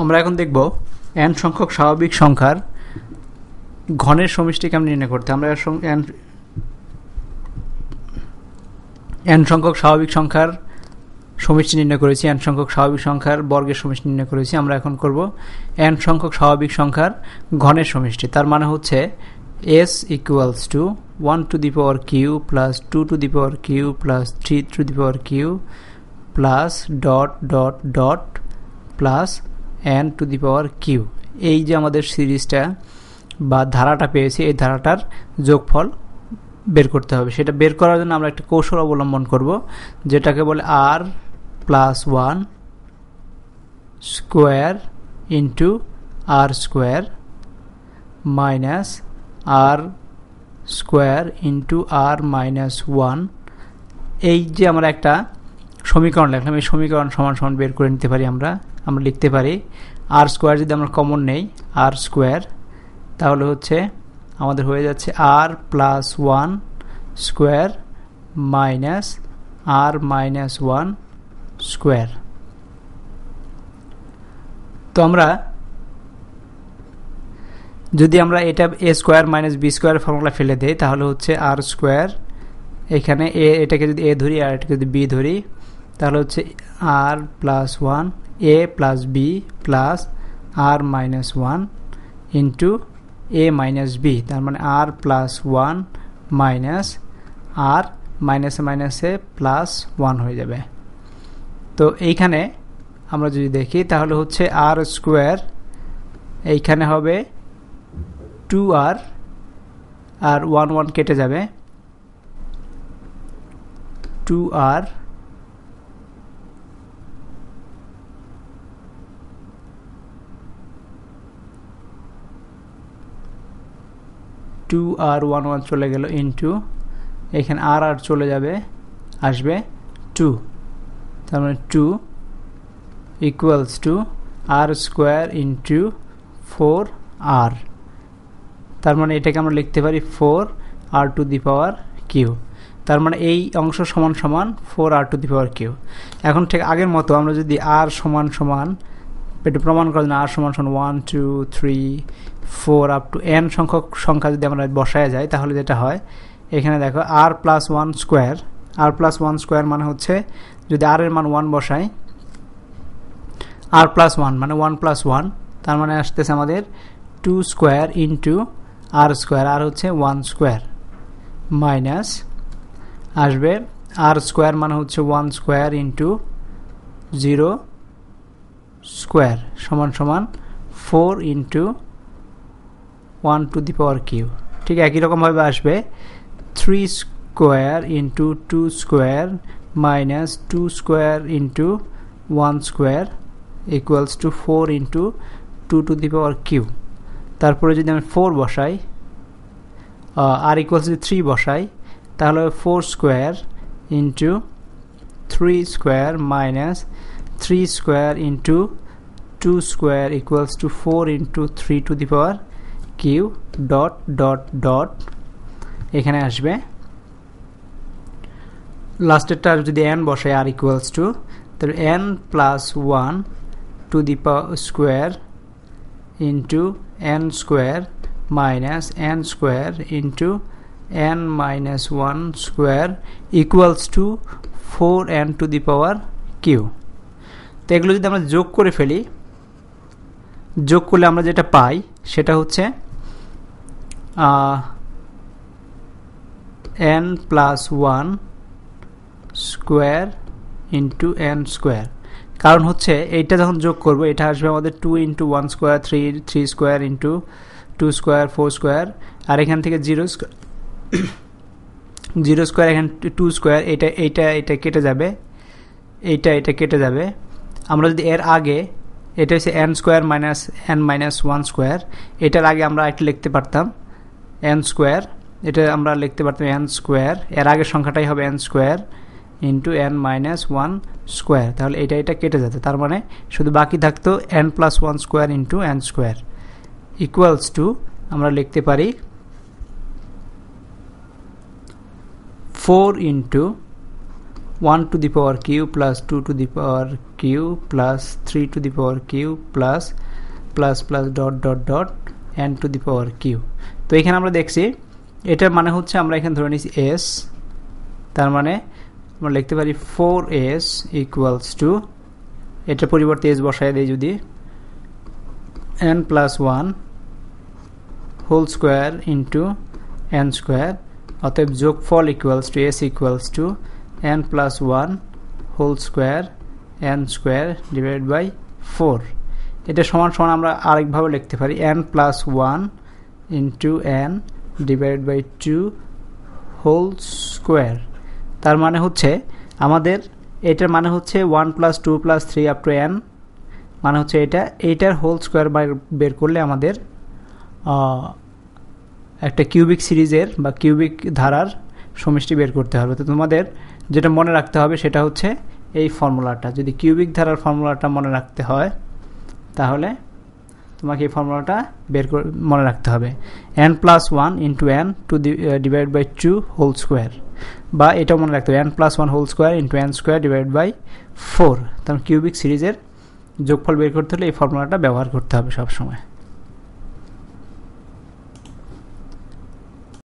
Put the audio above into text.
আমরা এখন দেখব এন সংখ্যক স্বাভাবিক সংখ্যার ঘনের সমষ্টি কেমন নির্ণয় করতে আমরা এন সংখ্যক স্বাভাবিক সংখ্যার সমষ্টি নির্ণয় করেছি এন সংখ্যক স্বাভাবিক সংখ্যার বর্গের সমষ্টি নির্ণয় করেছি। আমরা এখন করব এন সংখ্যক স্বাভাবিক সংখ্যার ঘনের সমষ্টি। তার মানে হচ্ছে S equals to one to the power q plus two to the power q plus three to the power q plus dot dot dot plus n to the power q এই যে আমাদের সিরিজটা বা ধারাটা পেয়েছি, এই ধারাটার যোগফল বের করতে হবে। সেটা বের করার জন্য আমরা একটা কৌশল অবলম্বন করব, যেটাকে বলে r plus one square into r square minus r square into r minus one এই যে আমরা একটা সমীকরণ লিখলাম, এই সমীকরণ সমান সমান বের করে নিতে পারি আমরা। আমরা লিখতে পারি। আর স্কোয়ার যদি আমরা কমন নেই আর স্কোয়ার তাহলে হচ্ছে আমাদের হয়ে যাচ্ছে r plus one square minus r minus one square তো আমরা যদি আমরা এটা a square minus b square formula ফেলে দেই, তাহলে হচ্ছে আর স্কোয়ার এখানে এ এটাকে যদি এ ধরি আর এটাকে যদি বি ধরি, তাহলে হচ্ছে r plus one a plus b plus r minus one into a minus b তার মানে r plus one minus r মাইনাসে মাইনাসে প্লাস ওয়ান হয়ে যাবে। তো এইখানে আমরা যদি দেখি, তাহলে হচ্ছে আর স্কোয়ার এইখানে হবে two r r one one কেটে যাবে। Two r two r one one চলে গেল ইন্টু এখানে আর আর চলে যাবে, আসবে টু তার মানে two equals to r square into four r তার মানে এটাকে আমরা লিখতে পারি four r to the power q তার মানে এই অংশ সমান সমান four r to the power q এখন ঠিক আগের মতো আমরা যদি আর সমান সমান এটা প্রমাণ করার জন্য আর সমান সমান one two three four up to n সংখ্যক সংখ্যা যদি আমরা বসায় যাই, তাহলে যেটা হয়, এখানে দেখো r plus one square r plus one square মানে হচ্ছে যদি আর এর মান ওয়ান বসাই আর প্লাস ওয়ান মানে ওয়ান প্লাস ওয়ান তার মানে আসতেছে আমাদের two square into r square আর হচ্ছে ওয়ান স্কোয়ার মাইনাস আসবে আর স্কোয়ার মানে হচ্ছে one square into zero square সমান সমান four into one to the power q ঠিক একই রকমভাবে আসবে three square into two square minus two square into one square equals to four into two to the power q তারপরে যদি আমি four বসাই আর ইকুয়ালস যদি থ্রি বসাই, তাহলে four square into three square minus three square into two square equals to four into three to the power q dot dot dot এখানে আসবে। লাস্টেরটা যদি এন বসে আর ইকুয়ালস টু তাহলে n plus one to the square into n square minus n square into n minus one square equals to four n to the power q তো এগুলো যদি আমরা যোগ করে ফেলি, যোগ করলে আমরা যেটা পাই সেটা হচ্ছে n plus one square into n square কারণ হচ্ছে এইটা যখন যোগ করব, এটা আসবে আমাদের two into one square three three square into two square four square আর এখান থেকে জিরো স্কোয়ার জিরো স্কোয়ার এখানে টু স্কোয়ার এটা এইটা এটা কেটে যাবে, এইটা এটা কেটে যাবে। আমরা যদি এর আগে, এটা হচ্ছে n square minus n minus one square এটার আগে আমরা এটা লিখতে পারতাম। এন স্কোয়ার এটা আমরা লিখতে পারতাম এন স্কোয়ার এর আগের সংখ্যাটাই হবে n square into n minus one square তাহলে এটা এটা কেটে যেত, তার মানে শুধু বাকি থাকতো n plus one square into n square equals to আমরা লিখতে পারি four into one to the power q plus two to the power q plus three to the power q plus plus plus dot dot dot n to the power q তো এখানে আমরা দেখছি, এটার মানে হচ্ছে আমরা এখানে ধরে নিচ্ছি এস তার মানে আমরা লিখতে পারি ফোর এস ইকুয়ালস টু এটার পরিবর্তে এস বসায় দেয় যদি n plus one whole square into n square অতএব যোগফল equals to S equals to n plus one whole square n square divide by four এটা সমান সমান আমরা আরেকভাবে লিখতে পারি n plus one into n divide by two whole square তার মানে হচ্ছে আমাদের এটার মানে হচ্ছে one plus two plus three up to n মানে হচ্ছে এটা, এইটার হোল স্কোয়ার বের করলে আমাদের একটা কিউবিক সিরিজের বা কিউবিক ধারার সমষ্টি বের করতে হবে। তো তোমাদের যেটা মনে রাখতে হবে সেটা হচ্ছে এই ফর্মুলাটা যদি কিউবিক ধারার ফর্মুলাটা মনে রাখতে হয়, তাহলে তোমাকে এই ফর্মুলাটা বের করে, মনে রাখতে হবে। N plus one into n to divide by two whole square বা এটাও মনে রাখতে হবে n plus one whole square into n square divide by four তার কিউবিক সিরিজের যোগফল বের করতে হলে এই ফর্মুলাটা ব্যবহার করতে হবে সবসময়।